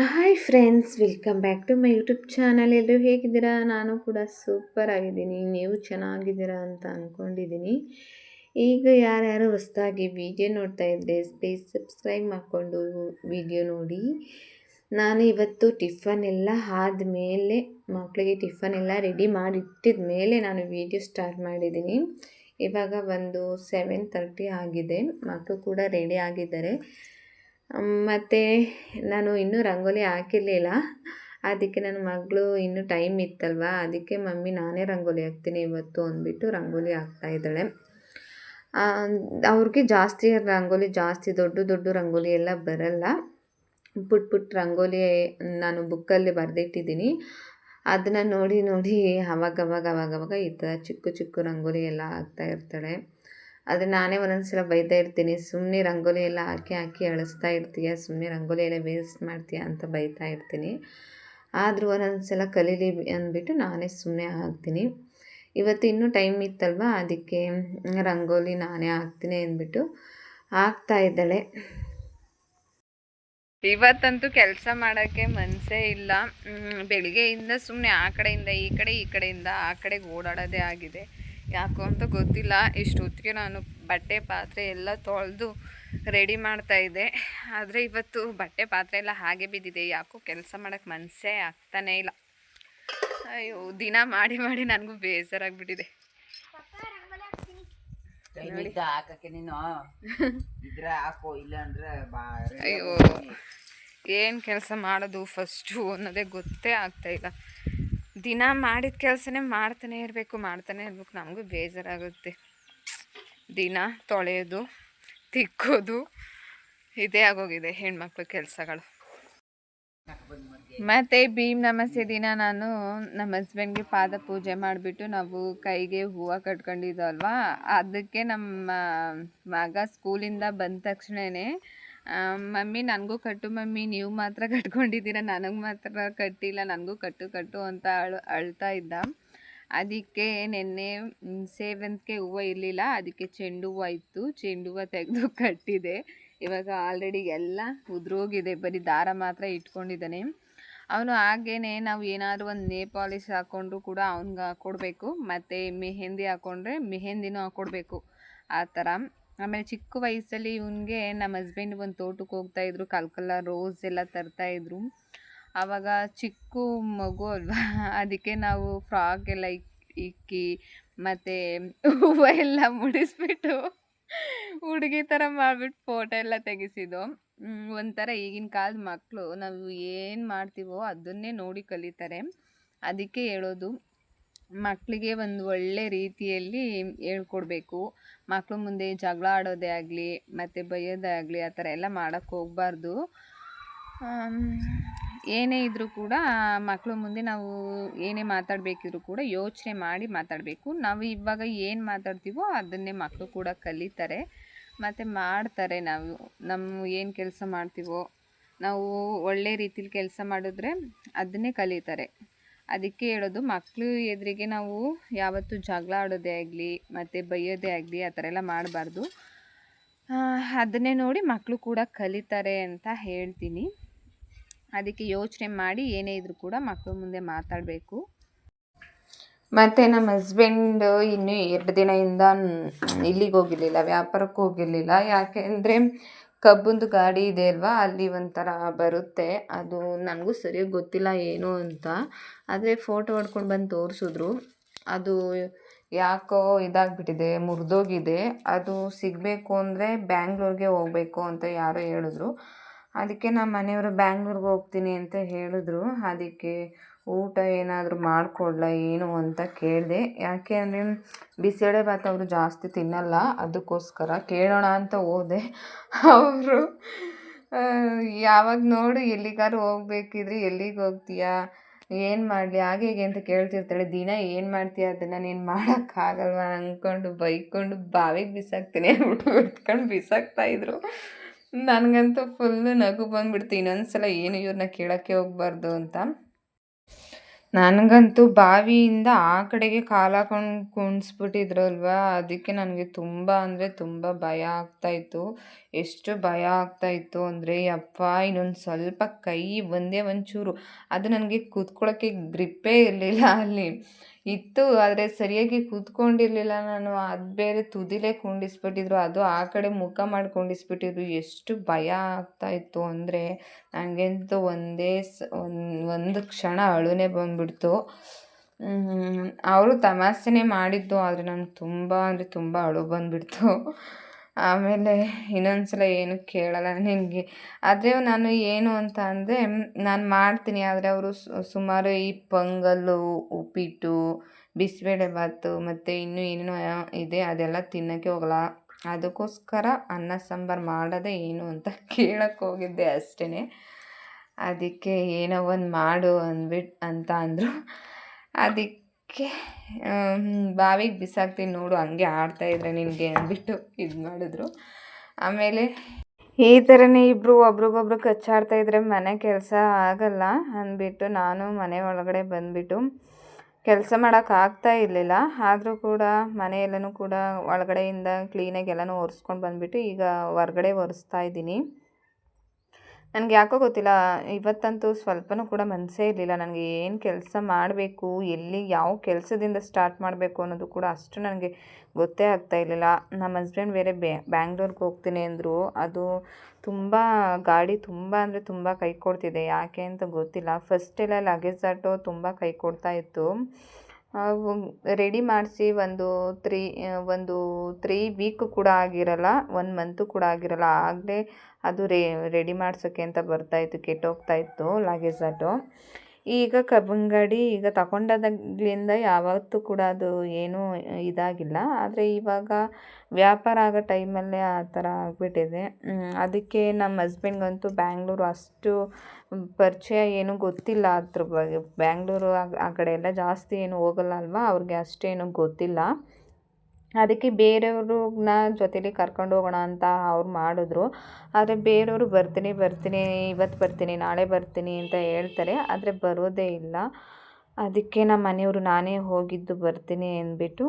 Hi friends welcome back to my YouTube channel ಎಲ್ಲರೂ ಹೇಗಿದ್ದೀರಾ? ನಾನು ಕೂಡ ಸೂಪರ್ ಆಗಿದ್ದೀನಿ. ನೀವು ಚೆನ್ನಾಗಿದ್ದೀರಾ ಅಂತ ಅಂದ್ಕೊಂಡಿದ್ದೀನಿ ಈಗ ಯಾರ್ಯಾರು ಹೊಸದಾಗಿ ವಿಡಿಯೋ ನೋಡ್ತಾ ಇದ್ದರೆ ಪ್ಲೀಸ್ ಸಬ್ಸ್ಕ್ರೈಬ್ ಮಾಡಿಕೊಂಡು ವಿಡಿಯೋ ನೋಡಿ. ನಾನು ಇವತ್ತು ಟಿಫನ್ ಎಲ್ಲ ಆದಮೇಲೆ ಮಕ್ಕಳಿಗೆ ಟಿಫನ್ ಎಲ್ಲ ರೆಡಿ ಮಾಡಿಟ್ಟಿದ ಮೇಲೆ ನಾನು ವಿಡಿಯೋ ಸ್ಟಾರ್ಟ್ ಮಾಡಿದ್ದೀನಿ. ಇವಾಗ ಒಂದು ಸೆವೆನ್ ತರ್ಟಿ ಆಗಿದೆ. ಮಕ್ಕಳು ಕೂಡ ರೆಡಿ ಆಗಿದ್ದಾರೆ. ಮತ್ತು ನಾನು ಇನ್ನೂ ರಂಗೋಲಿ ಹಾಕಿರಲಿಲ್ಲ. ಅದಕ್ಕೆ ನನ್ನ ಮಗಳು ಇನ್ನೂ ಟೈಮ್ ಇತ್ತಲ್ವ? ಅದಕ್ಕೆ ಮಮ್ಮಿ ನಾನೇ ರಂಗೋಲಿ ಹಾಕ್ತೀನಿ ಇವತ್ತು ಅಂದ್ಬಿಟ್ಟು ರಂಗೋಲಿ ಹಾಕ್ತಾ ಇದ್ದಾಳೆ. ಅವ್ರಿಗೆ ಜಾಸ್ತಿ ರಂಗೋಲಿ, ಜಾಸ್ತಿ ದೊಡ್ಡ ದೊಡ್ಡ ರಂಗೋಲಿ ಎಲ್ಲ ಬರಲ್ಲ. ಪುಟ್ ಪುಟ್ ರಂಗೋಲಿ ನಾನು ಬುಕ್ಕಲ್ಲಿ ಬರೆದಿಟ್ಟಿದ್ದೀನಿ. ಅದನ್ನು ನೋಡಿ ನೋಡಿ ಅವಾಗವಾಗ ಅವಾಗವಾಗ ಅವಾಗ ಅವಾಗ ಈ ಥರ ಚಿಕ್ಕ ಚಿಕ್ಕ ರಂಗೋಲಿ ಎಲ್ಲ ಹಾಕ್ತಾ ಇರ್ತಾಳೆ. ಆದರೆ ನಾನೇ ಒಂದೊಂದು ಸಲ ಬೈತಾ ಇರ್ತೀನಿ ಸುಮ್ಮನೆ ರಂಗೋಲಿ ಎಲ್ಲ ಹಾಕಿ ಹಾಕಿ ಅಳಿಸ್ತಾ ಇರ್ತೀಯ ಸುಮ್ಮನೆ ರಂಗೋಲಿ ಎಲ್ಲ ವೇಸ್ಟ್ ಮಾಡ್ತೀಯ ಅಂತ ಬೈತಾ ಇರ್ತೀನಿ. ಆದರೂ ಒಂದೊಂದು ಸಲ ಕಲೀಲಿ ಅಂದ್ಬಿಟ್ಟು ನಾನೇ ಸುಮ್ಮನೆ ಹಾಕ್ತೀನಿ. ಇವತ್ತು ಇನ್ನೂ ಟೈಮ್ ಇತ್ತಲ್ವಾ, ಅದಕ್ಕೆ ರಂಗೋಲಿ ನಾನೇ ಹಾಕ್ತೀನಿ ಅಂದ್ಬಿಟ್ಟು ಹಾಕ್ತಾ ಇದ್ದಾಳೆ. ಇವತ್ತಂತೂ ಕೆಲಸ ಮಾಡೋಕ್ಕೆ ಮನಸ್ಸೇ ಇಲ್ಲ. ಬೆಳಿಗ್ಗೆಯಿಂದ ಸುಮ್ಮನೆ ಆ ಕಡೆಯಿಂದ ಈ ಕಡೆ, ಈ ಕಡೆಯಿಂದ ಆ ಕಡೆಗೆ ಓಡಾಡೋದೇ ಆಗಿದೆ. ಯಾಕೋ ಅಂತ ಗೊತ್ತಿಲ್ಲ. ಇಷ್ಟೊತ್ತಿಗೆ ನಾನು ಬಟ್ಟೆ ಪಾತ್ರೆ ಎಲ್ಲ ತೊಳೆದು ರೆಡಿ ಮಾಡ್ತಾ ಇದ್ದೆ. ಆದರೆ ಇವತ್ತು ಬಟ್ಟೆ ಪಾತ್ರೆ ಎಲ್ಲ ಹಾಗೆ ಬಿದ್ದಿದೆ. ಯಾಕೋ ಕೆಲಸ ಮಾಡೋಕ್ಕೆ ಮನಸ್ಸೇ ಆಗ್ತಾನೇ ಇಲ್ಲ. ಅಯ್ಯೋ ದಿನ ಮಾಡಿ ಮಾಡಿ ನನಗೂ ಬೇಜಾರಾಗ್ಬಿಟ್ಟಿದೆ. ಅಯ್ಯೋ ಏನು ಕೆಲಸ ಮಾಡೋದು? ಫಸ್ಟು ಅನ್ನೋದೇ ಗೊತ್ತೇ ಆಗ್ತಾ ಇಲ್ಲ. ದಿನ ಮಾಡಿದ ಕೆಲಸನೇ ಮಾಡ್ತಾನೆ ಇರಬೇಕು ಮಾಡ್ತಾನೆ ಇರಬೇಕು. ನಮಗೂ ಬೇಜಾರಾಗುತ್ತೆ. ದಿನ ತೊಳೆಯೋದು, ತಿಕ್ಕೋದು, ಇದೇ ಆಗೋಗಿದೆ ಹೆಣ್ಮಕ್ಳ ಕೆಲಸಗಳು. ಮತ್ತು ಭೀಮ್ ನಮಸ್ತೆ ದಿನ. ನಾನು ನಮ್ಮ ಹಸ್ಬೆಂಡ್ಗೆ ಪಾದ ಪೂಜೆ ಮಾಡಿಬಿಟ್ಟು ನಾವು ಕೈಗೆ ಹೂವು ಕಟ್ಕೊಂಡಿದ್ದಲ್ವಾ? ಅದಕ್ಕೆ ನಮ್ಮ ಮಗ ಸ್ಕೂಲಿಂದ ಬಂದ ತಕ್ಷಣವೇ ಮಮ್ಮಿ, ನನಗೂ ಕಟ್ಟು ಮಮ್ಮಿ. ನೀವು ಮಾತ್ರ ಕಟ್ಕೊಂಡಿದ್ದೀರ, ನನಗೆ ಮಾತ್ರ ಕಟ್ಟಿಲ್ಲ, ನನಗೂ ಕಟ್ಟು ಕಟ್ಟು ಅಂತ ಅಳು, ಅಳ್ತಾ ಇದ್ದ. ಅದಕ್ಕೆ ನೆನ್ನೆ ಸೇವಂತಿಗೆ ಹೂವು ಇರಲಿಲ್ಲ, ಅದಕ್ಕೆ ಚೆಂಡು ಹೂವು ಇತ್ತು. ಚೆಂಡು ಹೂವು ತೆಗೆದು ಕಟ್ಟಿದೆ. ಇವಾಗ ಆಲ್ರೆಡಿ ಎಲ್ಲ ಉದ್ರೋಗಿದೆ, ಬರೀ ದಾರ ಮಾತ್ರ ಇಟ್ಕೊಂಡಿದ್ದಾನೆ. ಅವನು ಹಾಗೇನೆ ನಾವು ಏನಾದರೂ ಒಂದು ನೇ ಹಾಕ್ಕೊಂಡ್ರು ಕೂಡ ಅವ್ನಿಗೆ ಹಾಕ್ಕೊಡ್ಬೇಕು ಮತ್ತು ಮೆಹೆಂದಿ ಹಾಕ್ಕೊಂಡ್ರೆ ಮೆಹೆಂದಿನೂ ಹಾಕ್ಕೊಡ್ಬೇಕು ಆ ಥರ ಆಮೇಲೆ ಚಿಕ್ಕ ವಯಸ್ಸಲ್ಲಿ ಇವನಿಗೆ ನಮ್ಮ ಹಸ್ಬೆಂಡ್ ಒಂದು ತೋಟಕ್ಕೆ ಹೋಗ್ತಾಯಿದ್ರು ಕಲ್ಕಲ್ಲ ರೋಸ್ ಎಲ್ಲ ತರ್ತಾಯಿದ್ರು ಆವಾಗ ಚಿಕ್ಕ ಮಗು ಅಲ್ವಾ, ಅದಕ್ಕೆ ನಾವು ಫ್ರಾಕ್ ಎಲ್ಲ ಇಕ್ಕಿ ಮತ್ತು ಹೂವು ಎಲ್ಲ ಮುಡಿಸ್ಬಿಟ್ಟು ಹುಡುಗಿ ಥರ ಮಾಡಿಬಿಟ್ಟು ಫೋಟೋ ಎಲ್ಲ ತೆಗೆಸಿದ್ದು. ಒಂಥರ ಈಗಿನ ಕಾಲದ ಮಕ್ಕಳು ನಾವು ಏನು ಮಾಡ್ತೀವೋ ಅದನ್ನೇ ನೋಡಿ ಕಲಿತಾರೆ. ಅದಕ್ಕೆ ಹೇಳೋದು ಮಕ್ಕಳಿಗೆ ಒಂದು ಒಳ್ಳೆ ರೀತಿಯಲ್ಲಿ ಹೇಳ್ಕೊಡ್ಬೇಕು. ಮಕ್ಕಳು ಮುಂದೆ ಜಗಳ ಆಡೋದೇ ಆಗಲಿ, ಮತ್ತು ಬೈಯೋದೇ ಆಗಲಿ, ಆ ಥರ ಎಲ್ಲ ಮಾಡೋಕ್ಕೆ ಹೋಗ್ಬಾರ್ದು. ಏನೇ ಇದ್ದರೂ ಕೂಡ ಮಕ್ಕಳು ಮುಂದೆ ನಾವು ಏನೇ ಮಾತಾಡಬೇಕಿದ್ರು ಕೂಡ ಯೋಚನೆ ಮಾಡಿ ಮಾತಾಡಬೇಕು. ನಾವು ಇವಾಗ ಏನು ಮಾತಾಡ್ತೀವೋ ಅದನ್ನೇ ಮಕ್ಕಳು ಕೂಡ ಕಲಿತಾರೆ. ಮತ್ತು ಮಾಡ್ತಾರೆ ನಾವು. ನಮ್ಮ ಏನು ಕೆಲಸ ಮಾಡ್ತೀವೋ, ನಾವು ಒಳ್ಳೆ ರೀತಿಲಿ ಕೆಲಸ ಮಾಡಿದ್ರೆ ಅದನ್ನೇ ಕಲಿತಾರೆ. ಅದಕ್ಕೆ ಹೇಳೋದು ಮಕ್ಕಳು ಎದುರಿಗೆ ನಾವು ಯಾವತ್ತೂ ಜಗಳ ಆಡೋದೇ ಆಗಲಿ, ಮತ್ತು ಬೈಯೋದೇ ಆಗಲಿ ಆ ಥರ ಎಲ್ಲ ಮಾಡಬಾರ್ದು. ಅದನ್ನೇ ನೋಡಿ ಮಕ್ಕಳು ಕೂಡ ಕಲಿತಾರೆ ಅಂತ ಹೇಳ್ತೀನಿ. ಅದಕ್ಕೆ ಯೋಚನೆ ಮಾಡಿ ಏನೇ ಇದ್ರೂ ಕೂಡ ಮಕ್ಕಳು ಮುಂದೆ ಮಾತಾಡಬೇಕು. ಮತ್ತು ನಮ್ಮ ಹಸ್ಬೆಂಡು ಇನ್ನೂ ಎರಡು ದಿನದಿಂದ ಇಲ್ಲಿಗೆ ಹೋಗಿರಲಿಲ್ಲ, ವ್ಯಾಪಾರಕ್ಕೆ ಹೋಗಿರಲಿಲ್ಲ. ಯಾಕೆ ಅಂದರೆ ಕಬ್ಬುಂದು ಗಾಡಿ ಇದೆ ಅಲ್ವಾ? ಅಲ್ಲಿ ಒಂಥರ ಬರುತ್ತೆ. ಅದು ನನಗೂ ಸರಿಯಾಗಿ ಗೊತ್ತಿಲ್ಲ ಏನು ಅಂತ. ಆದರೆ ಫೋಟೋ ಹೊಡ್ಕೊಂಡು ಬಂದು ತೋರಿಸಿದ್ರು. ಅದು ಯಾಕೋ ಇದಾಗ್ಬಿಟ್ಟಿದೆ, ಮುರಿದೋಗಿದೆ. ಅದು ಸಿಗಬೇಕು ಅಂದರೆ ಬ್ಯಾಂಗ್ಳೂರಿಗೆ ಹೋಗಬೇಕು ಅಂತ ಯಾರೋ ಹೇಳಿದ್ರು. ಅದಕ್ಕೆ ನಮ್ಮ ಮನೆಯವರು ಬ್ಯಾಂಗ್ಳೂರ್ಗೆ ಹೋಗ್ತೀನಿ ಅಂತ ಹೇಳಿದ್ರು. ಅದಕ್ಕೆ ಊಟ ಏನಾದರೂ ಮಾಡಿಕೊಡ್ಲಾ ಏನು ಅಂತ ಕೇಳಿದೆ. ಯಾಕೆ ಅಂದರೆ ಬಿಸಿಬೇಳೆಭಾತ್ ಅವರು ಜಾಸ್ತಿ ತಿನ್ನಲ್ಲ, ಅದಕ್ಕೋಸ್ಕರ ಕೇಳೋಣ ಅಂತ ಹೋದೆ. ಅವರು ಯಾವಾಗ ನೋಡು ಎಲ್ಲಿಗಾದ್ರು ಹೋಗ್ಬೇಕಿದ್ರೆ ಎಲ್ಲಿಗೆ ಹೋಗ್ತೀಯಾ, ಏನು ಮಾಡಲಿ, ಹಾಗೆ ಹೀಗೆ ಅಂತ ಕೇಳ್ತಿರ್ತಾಳೆ. ದಿನ ಏನು ಮಾಡ್ತೀಯ, ಅದನ್ನು ನೀನು ಮಾಡೋಕ್ಕಾಗಲ್ವ ಅಂದ್ಕೊಂಡು ಬೈಕೊಂಡು ಬಾವಿಗೆ ಬಿಸಾಕ್ತೀನಿ ಅಂದ್ಬಿಟ್ಟು ಬಿಸಾಕ್ತಾ ಬಿಸಾಕ್ತಾಯಿದ್ರು ನನಗಂತೂ ಫುಲ್ಲು ನಗು ಬಂದ್ಬಿಡ್ತು. ಇನ್ನೊಂದು ಸಲ ಏನು ಇವ್ರನ್ನ ಕೇಳೋಕ್ಕೆ ಹೋಗ್ಬಾರ್ದು ಅಂತ. ನನಗಂತೂ ಬಾವಿಯಿಂದ ಆ ಕಡೆಗೆ ಕಾಲು ಹಾಕೊಂಡು ಕುಣ್ಸ್ಬಿಟ್ಟಿದ್ರಲ್ವಾ? ಅದಕ್ಕೆ ನನಗೆ ತುಂಬ ಅಂದರೆ ತುಂಬ ಭಯ ಆಗ್ತಾಯಿತ್ತು ಎಷ್ಟು ಭಯ ಆಗ್ತಾಯಿತ್ತು ಅಂದರೆ ಅಪ್ಪ ಇನ್ನೊಂದು ಸ್ವಲ್ಪ ಕೈ ಒಂದೇ ಒಂಚೂರು. ಅದು ನನಗೆ ಕೂತ್ಕೊಳ್ಳೋಕ್ಕೆ ಗ್ರಿಪ್ಪೇ ಇರಲಿಲ್ಲ ಅಲ್ಲಿ. ಇತ್ತು, ಆದರೆ ಸರಿಯಾಗಿ ಕೂತ್ಕೊಂಡಿರಲಿಲ್ಲ ನಾನು. ಅದು ಬೇರೆ ತುದಿಲೇ ಕುಂಡಿಸ್ಬಿಟ್ಟಿದ್ರು. ಅದು ಆ ಕಡೆ ಮುಖ ಮಾಡಿ ಕುಂಡಿಸ್ಬಿಟ್ಟಿದ್ರು. ಎಷ್ಟು ಭಯ ಆಗ್ತಾ ಇತ್ತು ಅಂದರೆ ನನಗಂತೂ ಒಂದೇ ಸ, ಒಂದು ಕ್ಷಣ ಅಳುನೇ ಬಂದ್ಬಿಡ್ತು. ಅವರು ತಮಾಷೆನೇ ಮಾಡಿದ್ದು, ಆದರೆ ನನಗೆ ತುಂಬ, ಅಂದರೆ ತುಂಬ ಅಳು ಬಂದುಬಿಡ್ತು. ಆಮೇಲೆ ಇನ್ನೊಂದು ಸಲ ಏನು ಕೇಳಲ್ಲ ನಿನಗೆ. ಆದರೆ ನಾನು ಏನು ಅಂತ ಅಂದರೆ ನಾನು ಮಾಡ್ತೀನಿ. ಆದರೆ ಅವರು ಸುಮಾರು ಈ ಪೊಂಗಲ್ಲು, ಉಪ್ಪಿಟ್ಟು ಬಿಸಿಬೇಳೆಬಾತು ಮತ್ತು ಇನ್ನೂ ಏನೇನೋ ಇದೆ, ಅದೆಲ್ಲ ತಿನ್ನೋಕ್ಕೆ ಹೋಗಲ್ಲ. ಅದಕ್ಕೋಸ್ಕರ ಅನ್ನ ಸಾಂಬಾರು ಮಾಡೋದೇ ಏನು ಅಂತ ಕೇಳಕ್ಕೆ ಹೋಗಿದ್ದೆ ಅಷ್ಟೇ ಅದಕ್ಕೆ ಏನೋ ಒಂದು ಮಾಡು ಅಂದ್ಬಿಟ್ಟು ಅಂತ ಅಂದರು. ಅದಕ್ಕೆ ಬಾವಿಗೆ ಬಿಸಾಕ್ತೀನಿ ನೋಡು, ಹಂಗೆ ಆಡ್ತಾಯಿದ್ರೆ ನಿನಗೆ ಅಂದ್ಬಿಟ್ಟು ಇದು ಮಾಡಿದ್ರು. ಆಮೇಲೆ ಈ ಥರನೇ ಇಬ್ಬರು ಒಬ್ರಿಗೊಬ್ರು ಕಚ್ಚಾಡ್ತಾ ಇದ್ರೆ ಮನೆ ಕೆಲಸ ಆಗಲ್ಲ ಅಂದ್ಬಿಟ್ಟು ನಾನು ಮನೆ ಒಳಗಡೆ ಬಂದುಬಿಟ್ಟು ಕೆಲಸ ಮಾಡೋಕ್ಕಾಗ್ತಾ ಇರಲಿಲ್ಲ. ಆದರೂ ಕೂಡ ಮನೆಯೆಲ್ಲನೂ ಕೂಡ ಒಳಗಡೆಯಿಂದ ಕ್ಲೀನಾಗಿ ಎಲ್ಲನೂ ಒರೆಸ್ಕೊಂಡು ಬಂದುಬಿಟ್ಟು ಈಗ ಹೊರ್ಗಡೆ ಒರೆಸ್ತಾ ಇದ್ದೀನಿ. ನನಗೆ ಯಾಕೋ ಗೊತ್ತಿಲ್ಲ, ಇವತ್ತಂತೂ ಸ್ವಲ್ಪನೂ ಕೂಡ ಮನಸ್ಸೇ ಇರಲಿಲ್ಲ. ನನಗೆ ಏನು ಕೆಲಸ ಮಾಡಬೇಕು, ಎಲ್ಲಿ ಯಾವ ಕೆಲಸದಿಂದ ಸ್ಟಾರ್ಟ್ ಮಾಡಬೇಕು ಅನ್ನೋದು ಕೂಡ ಅಷ್ಟು ನನಗೆ ಗೊತ್ತೇ ಆಗ್ತಾ ಇರಲಿಲ್ಲ. ನಮ್ಮ ಹಸ್ಬೆಂಡ್ ಬೇರೆ ಬ್ಯಾಂಗ್ಳೂರ್ಗೆ ಹೋಗ್ತೀನಿ ಅಂದರು. ಅದು ತುಂಬ ಗಾಡಿ ತುಂಬ ಅಂದರೆ ತುಂಬ ಕೈ ಕೊಡ್ತಿದೆ. ಯಾಕೆ ಅಂತ ಗೊತ್ತಿಲ್ಲ. ಫಸ್ಟ್ ಎಲ್ಲ ಲಗೇಜ್ ಆಟೋ ತುಂಬ ಕೈ ಕೊಡ್ತಾ ಇತ್ತು. ರೆಡಿ ಮಾಡಿಸಿ ಒಂದು ತ್ರೀ ಒಂದು ತ್ರೀ ವೀಕ್ ಕೂಡ ಆಗಿರಲ್ಲ ಒನ್ ಮಂತು ಕೂಡ ಆಗಿರಲ್ಲ. ಆಗಲೇ ಅದು ರೆಡಿ ಮಾಡ್ಸೋಕ್ಕೆ ಅಂತ ಬರ್ತಾಯಿತ್ತು ಕೆಟ್ಟೋಗ್ತಾ ಇತ್ತು ಲಗೇಜ್ ಅದು. ಈಗ ಕಬ್ಬಂಗಡಿ ಈಗ ತಗೊಂಡಾದಾಗ್ಲಿಂದ ಯಾವತ್ತೂ ಕೂಡ ಅದು ಏನೂ ಇದಾಗಿಲ್ಲ. ಆದರೆ ಇವಾಗ ವ್ಯಾಪಾರ ಆಗೋ ಟೈಮಲ್ಲೇ ಆ ಥರ ಆಗಿಬಿಟ್ಟಿದೆ. ಅದಕ್ಕೆ ನಮ್ಮ ಹಸ್ಬೆಂಡ್ಗಂತೂ ಬ್ಯಾಂಗ್ಳೂರು ಅಷ್ಟು ಪರಿಚಯ ಏನೂ ಗೊತ್ತಿಲ್ಲ ಅದ್ರ ಬಗ್ಗೆ. ಬ್ಯಾಂಗ್ಳೂರು ಆ ಕಡೆ ಎಲ್ಲ ಜಾಸ್ತಿ ಏನು ಹೋಗಲ್ಲ ಅಲ್ವಾ? ಅವ್ರಿಗೆ ಅಷ್ಟೇನು ಗೊತ್ತಿಲ್ಲ. ಅದಕ್ಕೆ ಬೇರೆಯವ್ರನ್ನ ಜೊತೇಲಿ ಕರ್ಕೊಂಡು ಹೋಗೋಣ ಅಂತ ಅವ್ರು ಮಾಡಿದ್ರು. ಆದರೆ ಬೇರೆಯವರು ಬರ್ತೀನಿ ಬರ್ತೀನಿ, ಇವತ್ತು ಬರ್ತೀನಿ, ನಾಳೆ ಬರ್ತೀನಿ ಅಂತ ಹೇಳ್ತಾರೆ. ಆದರೆ ಬರೋದೇ ಇಲ್ಲ. ಅದಕ್ಕೆ ನಮ್ಮ ಮನೆಯವರು ನಾನೇ ಹೋಗಿದ್ದು ಬರ್ತೀನಿ ಅಂದ್ಬಿಟ್ಟು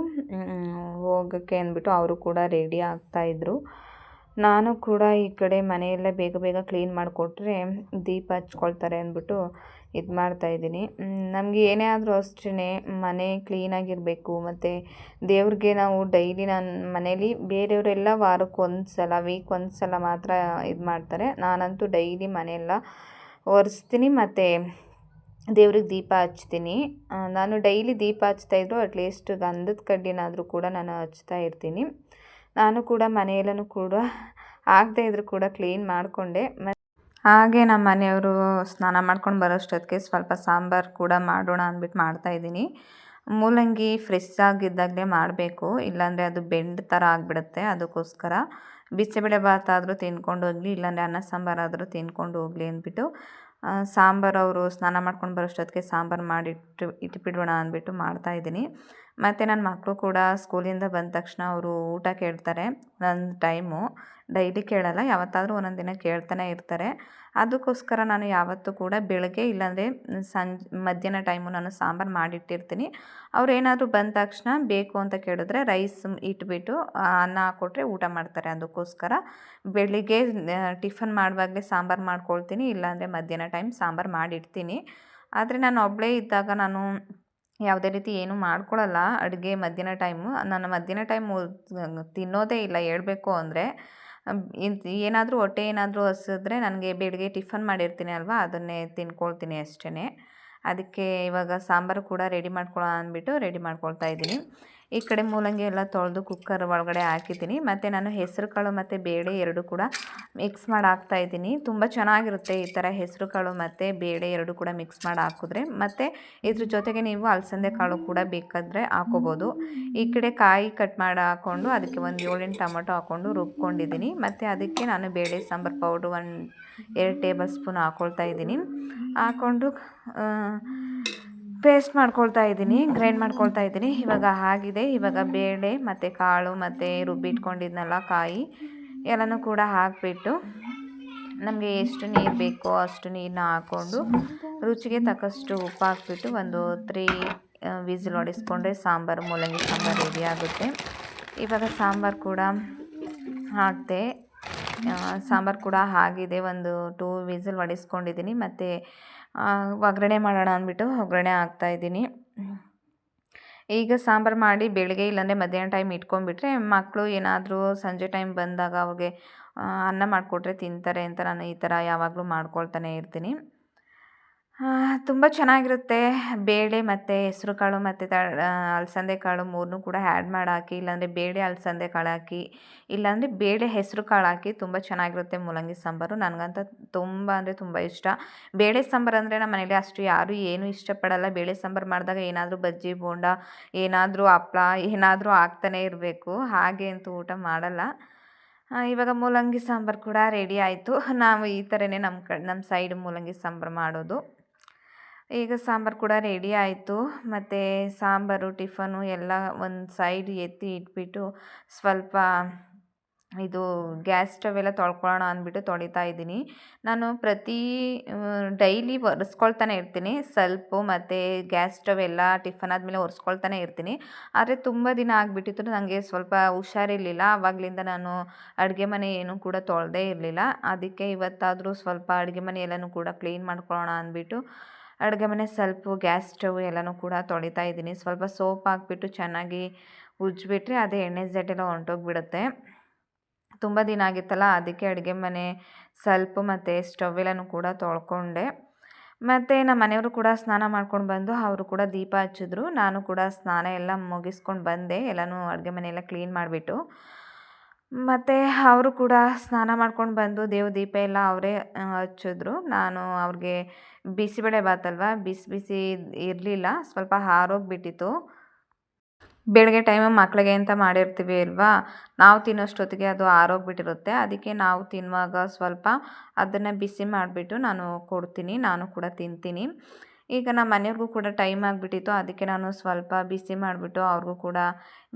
ಹೋಗೋಕ್ಕೆ ಅಂದ್ಬಿಟ್ಟು ಅವರು ಕೂಡ ರೆಡಿ ಆಗ್ತಾಯಿದ್ರು ನಾನು ಕೂಡ ಈ ಕಡೆ ಮನೆಯೆಲ್ಲ ಬೇಗ ಬೇಗ ಕ್ಲೀನ್ ಮಾಡಿಕೊಟ್ರೆ ದೀಪ ಹಚ್ಕೊಳ್ತಾರೆ ಅಂದ್ಬಿಟ್ಟು ಇದು ಮಾಡ್ತಾಯಿದ್ದೀನಿ ನಮಗೆ ಏನೇ ಆದರೂ ಅಷ್ಟೇ ಮನೆ ಕ್ಲೀನಾಗಿರಬೇಕು ಮತ್ತು ದೇವ್ರಿಗೆ ನಾವು ಡೈಲಿ ನಾನು ಮನೇಲಿ ಬೇರೆಯವರೆಲ್ಲ ವಾರಕ್ಕೆ ಒಂದು ಸಲ ವೀಕ್ ಒಂದು ಸಲ ಮಾತ್ರ ಇದು ಮಾಡ್ತಾರೆ. ನಾನಂತೂ ಡೈಲಿ ಮನೆಯೆಲ್ಲ ಒರೆಸ್ತೀನಿ. ಮತ್ತು ದೇವ್ರಿಗೆ ದೀಪ ಹಚ್ತೀನಿ. ನಾನು ಡೈಲಿ ದೀಪ ಹಚ್ತಾಯಿದ್ರು ಅಟ್ಲೀಸ್ಟ್ ಗಂಧದ ಕಡ್ಡಿನಾದರೂ ಕೂಡ ನಾನು ಹಚ್ತಾ ಇರ್ತೀನಿ. ನಾನು ಕೂಡ ಮನೆಯೆಲ್ಲನೂ ಕೂಡ ಆಗದೇ ಇದ್ದರೂ ಕೂಡ ಕ್ಲೀನ್ ಮಾಡಿಕೊಂಡೆ. ಮತ್ತು ಹಾಗೆ ನಮ್ಮ ಮನೆಯವರು ಸ್ನಾನ ಮಾಡ್ಕೊಂಡು ಬರೋಷ್ಟೊತ್ತಿಗೆ ಸ್ವಲ್ಪ ಸಾಂಬಾರು ಕೂಡ ಮಾಡೋಣ ಅಂದ್ಬಿಟ್ಟು ಮಾಡ್ತಾಯಿದ್ದೀನಿ ಮೂಲಂಗಿ ಫ್ರೆಶ್ ಆಗಿದ್ದಾಗಲೇ ಮಾಡಬೇಕು. ಇಲ್ಲಾಂದರೆ ಅದು ಬೆಂಡ್ ಥರ ಆಗಿಬಿಡುತ್ತೆ. ಅದಕ್ಕೋಸ್ಕರ ಬಿಸಿಬೇಳೆಭಾತ್ ಆದರೂ ತಿನ್ಕೊಂಡು ಹೋಗಲಿ, ಇಲ್ಲಾಂದರೆ ಅನ್ನ ಸಾಂಬಾರಾದರೂ ತಿನ್ಕೊಂಡು ಹೋಗಲಿ ಅಂದ್ಬಿಟ್ಟು ಸಾಂಬಾರು ಅವರು ಸ್ನಾನ ಮಾಡ್ಕೊಂಡು ಬರೋಷ್ಟೊತ್ತಿಗೆ ಸಾಂಬಾರು ಮಾಡಿಟ್ಟು ಇಟ್ಬಿಡೋಣ ಅಂದ್ಬಿಟ್ಟು ಮಾಡ್ತಾಯಿದ್ದೀನಿ ಮತ್ತು ನನ್ನ ಮಕ್ಕಳು ಕೂಡ ಸ್ಕೂಲಿಂದ ಬಂದ ತಕ್ಷಣ ಅವರು ಊಟ ಕೇಳ್ತಾರೆ ನನ್ನ ಟೈಮು. ಡೈಲಿ ಕೇಳಲ್ಲ, ಯಾವತ್ತಾದರೂ ಒಂದೊಂದು ದಿನ ಕೇಳ್ತಾನೆ ಇರ್ತಾರೆ. ಅದಕ್ಕೋಸ್ಕರ ನಾನು ಯಾವತ್ತೂ ಕೂಡ ಬೆಳಗ್ಗೆ ಇಲ್ಲಾಂದರೆ ಸಂಜೆ, ಮಧ್ಯಾಹ್ನ ಟೈಮು ನಾನು ಸಾಂಬಾರು ಮಾಡಿಟ್ಟಿರ್ತೀನಿ. ಅವ್ರು ಏನಾದರೂ ಬಂದ ತಕ್ಷಣ ಬೇಕು ಅಂತ ಕೇಳಿದ್ರೆ ರೈಸ್ ಇಟ್ಬಿಟ್ಟು ಅನ್ನ ಹಾಕ್ಕೊಟ್ರೆ ಊಟ ಮಾಡ್ತಾರೆ ಅದಕ್ಕೋಸ್ಕರ. ಬೆಳಿಗ್ಗೆ ಟಿಫನ್ ಮಾಡುವಾಗಲೇ ಸಾಂಬಾರು ಮಾಡ್ಕೊಳ್ತೀನಿ, ಇಲ್ಲಾಂದರೆ ಮಧ್ಯಾಹ್ನ ಟೈಮ್ ಸಾಂಬಾರು ಮಾಡಿಡ್ತೀನಿ. ಆದರೆ ನಾನು ಒಬ್ಬಳೇ ಇದ್ದಾಗ ನಾನು ಯಾವುದೇ ರೀತಿ ಏನೂ ಮಾಡ್ಕೊಳ್ಳಲ್ಲ ಅಡುಗೆ ಮಧ್ಯಾಹ್ನ ಟೈಮು ನಾನು ಮಧ್ಯಾಹ್ನ ಟೈಮು ತಿನ್ನೋದೇ ಇಲ್ಲ ಹೇಳಬೇಕು ಅಂದರೆ ಏನಾದರೂ ಹೊಟ್ಟೆ ಏನಾದರೂ ಹಸಿದ್ರೆ ನನಗೆ ಬೆಳಿಗ್ಗೆ ಟಿಫನ್ ಮಾಡಿರ್ತೀನಿ ಅಲ್ವಾ, ಅದನ್ನೇ ತಿನ್ಕೊಳ್ತೀನಿ ಅಷ್ಟೇ ಅದಕ್ಕೆ ಇವಾಗ ಸಾಂಬಾರು ಕೂಡ ರೆಡಿ ಮಾಡ್ಕೊಳ್ಳೋ ಅಂದ್ಬಿಟ್ಟು ರೆಡಿ ಮಾಡ್ಕೊಳ್ತಾ ಇದ್ದೀನಿ. ಈ ಕಡೆ ಮೂಲಂಗಿ ಎಲ್ಲ ತೊಳೆದು ಕುಕ್ಕರ್ ಒಳಗಡೆ ಹಾಕಿದ್ದೀನಿ. ಮತ್ತು ನಾನು ಹೆಸರು ಕಾಳು ಮತ್ತು ಬೇಳೆ ಎರಡು ಕೂಡ ಮಿಕ್ಸ್ ಮಾಡಿ ಹಾಕ್ತಾ ಇದ್ದೀನಿ. ತುಂಬ ಚೆನ್ನಾಗಿರುತ್ತೆ ಈ ಥರ ಹೆಸರು ಕಾಳು ಮತ್ತು ಬೇಳೆ ಎರಡು ಕೂಡ ಮಿಕ್ಸ್ ಮಾಡಿ ಹಾಕಿದ್ರೆ. ಮತ್ತು ಇದ್ರ ಜೊತೆಗೆ ನೀವು ಅಲಸಂದೆ ಕಾಳು ಕೂಡ ಬೇಕಾದರೆ ಹಾಕೋಬೋದು. ಈ ಕಡೆ ಕಾಯಿ ಕಟ್ ಮಾಡಿ ಹಾಕ್ಕೊಂಡು ಅದಕ್ಕೆ ಒಂದು ಏಳೆಂಟು ಟೊಮೊಟೊ ಹಾಕ್ಕೊಂಡು ರುಬ್ಕೊಂಡಿದ್ದೀನಿ. ಮತ್ತು ಅದಕ್ಕೆ ನಾನು ಬೇಳೆ, ಸಾಂಬಾರು ಪೌಡ್ರು ಒಂದು ಎರಡು ಟೇಬಲ್ ಸ್ಪೂನ್ ಹಾಕ್ಕೊಳ್ತಾ ಇದ್ದೀನಿ. ಹಾಕ್ಕೊಂಡು ಪೇಸ್ಟ್ ಮಾಡ್ಕೊಳ್ತಾ ಇದ್ದೀನಿ ಗ್ರೈಂಡ್ ಮಾಡ್ಕೊಳ್ತಾ ಇದ್ದೀನಿ. ಇವಾಗ ಆಗಿದೆ. ಇವಾಗ ಬೇಳೆ ಮತ್ತು ಕಾಳು ಮತ್ತು ರುಬ್ಬಿಟ್ಕೊಂಡಿದ್ನಲ್ಲ ಕಾಯಿ, ಎಲ್ಲನೂ ಕೂಡ ಹಾಕಿಬಿಟ್ಟು ನಮಗೆ ಎಷ್ಟು ನೀರು ಬೇಕೋ ಅಷ್ಟು ನೀರನ್ನ ಹಾಕ್ಕೊಂಡು ರುಚಿಗೆ ತಕ್ಕಷ್ಟು ಉಪ್ಪು ಹಾಕ್ಬಿಟ್ಟು ಒಂದು ತ್ರೀ ವಿಸಿಲ್ ಹೊಡಿಸ್ಕೊಂಡ್ರೆ ಸಾಂಬಾರು, ಮೂಲಂಗಿ ಸಾಂಬಾರು ರೆಡಿ ಆಗುತ್ತೆ. ಇವಾಗ ಸಾಂಬಾರು ಕೂಡ ಹಾಕಿದೆ ಸಾಂಬಾರು ಕೂಡ ಆಗಿದೆ. ಒಂದು ಟೂ ವಿಸಿಲ್ ಹೊಡಿಸ್ಕೊಂಡಿದ್ದೀನಿ. ಮತ್ತು ಒಗ್ಗರಣೆ ಮಾಡೋಣ ಅಂದ್ಬಿಟ್ಟು ಒಗ್ಗರಣೆ ಹಾಕ್ತಾಯಿದ್ದೀನಿ ಈಗ ಸಾಂಬಾರು ಮಾಡಿ ಬೆಳಗ್ಗೆ ಇಲ್ಲಾಂದರೆ ಮಧ್ಯಾಹ್ನ ಟೈಮ್ ಇಟ್ಕೊಂಡ್ಬಿಟ್ರೆ ಮಕ್ಕಳು ಏನಾದರೂ ಸಂಜೆ ಟೈಮ್ ಬಂದಾಗ ಅವ್ರಿಗೆ ಅನ್ನ ಮಾಡಿಕೊಟ್ರೆ ತಿಂತಾರೆ ಅಂತ ನಾನು ಈ ಥರ ಯಾವಾಗಲೂ ಮಾಡ್ಕೊಳ್ತಾನೆ ಇರ್ತೀನಿ. ತುಂಬ ಚೆನ್ನಾಗಿರುತ್ತೆ. ಬೇಳೆ ಮತ್ತು ಹೆಸ್ರು ಕಾಳು ಮತ್ತು ತ ಅಲಸಂದೆ ಕಾಳು ಮೂರನ್ನೂ ಕೂಡ ಆ್ಯಡ್ ಮಾಡಿ ಹಾಕಿ ಇಲ್ಲಾಂದರೆ ಬೇಳೆ ಅಲಸಂದೆ ಕಾಳು ಹಾಕಿ, ಇಲ್ಲಾಂದರೆ ಬೇಳೆ ಹೆಸರು ಕಾಳು ಹಾಕಿ ತುಂಬ ಚೆನ್ನಾಗಿರುತ್ತೆ ಮೂಲಂಗಿ ಸಾಂಬಾರು. ನನಗಂತ ತುಂಬ ಅಂದರೆ ತುಂಬ ಇಷ್ಟ. ಬೇಳೆ ಸಾಂಬಾರು ಅಂದರೆ ನಮ್ಮ ಮನೇಲಿ ಅಷ್ಟು ಯಾರೂ ಏನೂ ಇಷ್ಟಪಡಲ್ಲ. ಬೇಳೆ ಸಾಂಬಾರು ಮಾಡಿದಾಗ ಏನಾದರೂ ಬಜ್ಜಿ, ಬೋಂಡ, ಏನಾದರೂ ಹಪ್ಪಳ ಏನಾದರೂ ಹಾಕ್ತಾನೇ ಇರಬೇಕು. ಹಾಗೆ ಅಂತೂ ಊಟ ಮಾಡಲ್ಲ. ಇವಾಗ ಮೂಲಂಗಿ ಸಾಂಬಾರು ಕೂಡ ರೆಡಿ ಆಯಿತು. ನಾವು ಈ ಥರನೇ ನಮ್ಮ ಕ ನಮ್ಮ ಸೈಡ್ ಮೂಲಂಗಿ ಸಾಂಬಾರು ಮಾಡೋದು. ಈಗ ಸಾಂಬಾರು ಕೂಡ ರೆಡಿ ಆಯಿತು. ಮತ್ತು ಸಾಂಬಾರು, ಟಿಫನು ಎಲ್ಲ ಒಂದು ಸೈಡ್ ಎತ್ತಿ ಇಟ್ಬಿಟ್ಟು ಸ್ವಲ್ಪ ಇದು ಗ್ಯಾಸ್ ಸ್ಟವ್ ಎಲ್ಲ ತೊಳ್ಕೊಳ್ಳೋಣ ಅಂದ್ಬಿಟ್ಟು ತೊಳಿತಾ ಇದ್ದೀನಿ. ನಾನು ಪ್ರತಿ ಡೈಲಿ ಒರೆಸ್ಕೊಳ್ತಾನೆ ಇರ್ತೀನಿ. ಸ್ವಲ್ಪ ಮತ್ತು ಗ್ಯಾಸ್ ಸ್ಟವ್ ಎಲ್ಲ ಟಿಫನ್ ಆದಮೇಲೆ ಒರೆಸ್ಕೊಳ್ತಾನೆ ಇರ್ತೀನಿ. ಆದರೆ ತುಂಬ ದಿನ ಆಗಿಬಿಟ್ಟಿತ್ತು. ನನಗೆ ಸ್ವಲ್ಪ ಹುಷಾರಿರಲಿಲ್ಲ. ಆವಾಗಲಿಂದ ನಾನು ಅಡುಗೆ ಮನೆ ಏನೂ ಕೂಡ ತೊಳೆದೇ ಇರಲಿಲ್ಲ. ಅದಕ್ಕೆ ಇವತ್ತಾದರೂ ಸ್ವಲ್ಪ ಅಡುಗೆ ಮನೆ ಎಲ್ಲನೂ ಕೂಡ ಕ್ಲೀನ್ ಮಾಡ್ಕೊಳ್ಳೋಣ ಅಂದ್ಬಿಟ್ಟು ಅಡುಗೆ ಮನೆ ಸ್ವಲ್ಪ ಗ್ಯಾಸ್ ಸ್ಟವ್ ಎಲ್ಲನೂ ಕೂಡ ತೊಳಿತಾ ಇದ್ದೀನಿ. ಸ್ವಲ್ಪ ಸೋಪ್ ಹಾಕ್ಬಿಟ್ಟು ಚೆನ್ನಾಗಿ ಉಜ್ಜಿಬಿಟ್ರೆ ಅದೇ ಎಣ್ಣೆ ಜೆಟ್ಟೆಲ್ಲ ಹೊಂಟೋಗ್ಬಿಡುತ್ತೆ. ತುಂಬ ದಿನ ಆಗಿತ್ತಲ್ಲ, ಅದಕ್ಕೆ ಅಡುಗೆ ಮನೆ ಸ್ವಲ್ಪ ಮತ್ತು ಸ್ಟವ್ ಎಲ್ಲನೂ ಕೂಡ ತೊಳ್ಕೊಂಡೆ. ಮತ್ತು ನಮ್ಮ ಮನೆಯವರು ಕೂಡ ಸ್ನಾನ ಮಾಡ್ಕೊಂಡು ಬಂದು ಅವರು ಕೂಡ ದೀಪ ಹಚ್ಚಿದ್ರು. ನಾನು ಕೂಡ ಸ್ನಾನ ಎಲ್ಲ ಮುಗಿಸ್ಕೊಂಡು ಬಂದೆ, ಎಲ್ಲನೂ ಅಡುಗೆ ಮನೆಯೆಲ್ಲ ಕ್ಲೀನ್ ಮಾಡಿಬಿಟ್ಟು. ಮತ್ತು ಅವರು ಕೂಡ ಸ್ನಾನ ಮಾಡ್ಕೊಂಡು ಬಂದು ದೇವ ದೀಪ ಎಲ್ಲ ಅವರೇ ಹಚ್ಚಿದ್ರು. ನಾನು ಅವ್ರಿಗೆ ಬಿಸಿಬೇಳೆ ಬಾತಲ್ವ? ಬಿಸಿ ಬಿಸಿ ಇರಲಿಲ್ಲ. ಸ್ವಲ್ಪ ಹಾರೋಗ್ಬಿಟ್ಟಿತ್ತು. ಬೆಳಗ್ಗೆ ಟೈಮು ಮಕ್ಕಳಿಗೆ ಅಂತ ಮಾಡಿರ್ತೀವಿ ಅಲ್ವಾ ನಾವು ತಿನ್ನೋಷ್ಟೊತ್ತಿಗೆ ಅದು ಆರೋಗ್ಬಿಟ್ಟಿರುತ್ತೆ ಅದಕ್ಕೆ ನಾವು ತಿನ್ನುವಾಗ ಸ್ವಲ್ಪ ಅದನ್ನು ಬಿಸಿ ಮಾಡಿಬಿಟ್ಟು ನಾನು ಕೊಡ್ತೀನಿ. ನಾನು ಕೂಡ ತಿಂತೀನಿ. ಈಗ ನಮ್ಮ ಮನೆಯವ್ರಿಗೂ ಕೂಡ ಟೈಮ್ ಆಗಿಬಿಟ್ಟಿತ್ತು. ಅದಕ್ಕೆ ನಾನು ಸ್ವಲ್ಪ ಬಿಸಿ ಮಾಡಿಬಿಟ್ಟು ಅವ್ರಿಗೂ ಕೂಡ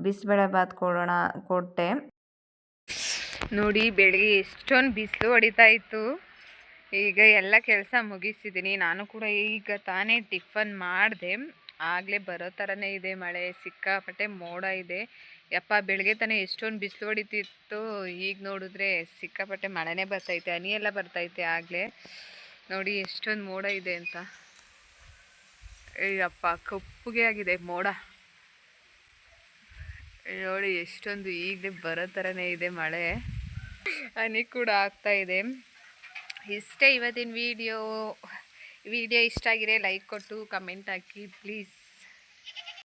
ಬಿಸಿಬೇಳೆ ಬಾತ್ ಕೊಡೋಣ, ಕೊಟ್ಟೆ. ನೋಡಿ ಬೆಳಿಗ್ಗೆ ಎಷ್ಟೊಂದು ಬಿಸಿಲು ಹೊಡಿತಾ ಇತ್ತು. ಈಗ ಎಲ್ಲ ಕೆಲಸ ಮುಗಿಸಿದ್ದೀನಿ ನಾನು ಕೂಡ ಈಗ ತಾನೇ ಟಿಫನ್ ಮಾಡಿದೆ. ಆಗಲೇ ಬರೋ ಥರನೇ ಇದೆ ಮಳೆ, ಸಿಕ್ಕಾಪಟ್ಟೆ ಮೋಡ ಇದೆ. ಯಪ್ಪ, ಬೆಳಗ್ಗೆ ತಾನೇ ಎಷ್ಟೊಂದು ಬಿಸಿಲು ಹೊಡಿತಿತ್ತು. ಈಗ ನೋಡಿದ್ರೆ ಸಿಕ್ಕಾಪಟ್ಟೆ ಮಳೆನೇ ಬರ್ತೈತೆ, ಹನಿ ಎಲ್ಲ ಬರ್ತೈತೆ ಆಗಲೇ. ನೋಡಿ ಎಷ್ಟೊಂದು ಮೋಡ ಇದೆ ಅಂತ. ಅಯ್ಯಪ್ಪ, ಕಪ್ಪುಗೆ ಆಗಿದೆ ಮೋಡ. ನೋಡಿ ಎಷ್ಟೊಂದು ಈಗಲೇ ಬರೋ ಥರನೇ ಇದೆ ಮಳೆ. ಹನಿ ಕೂಡ ಆಗ್ತಾ ಇದೆ. ಇಷ್ಟೇ ಇವತ್ತಿನ ವಿಡಿಯೋ ವಿಡಿಯೋ ಇಷ್ಟ ಆಗಿದೆ ಲೈಕ್ ಕೊಟ್ಟು ಕಮೆಂಟ್ ಹಾಕಿ ಪ್ಲೀಸ್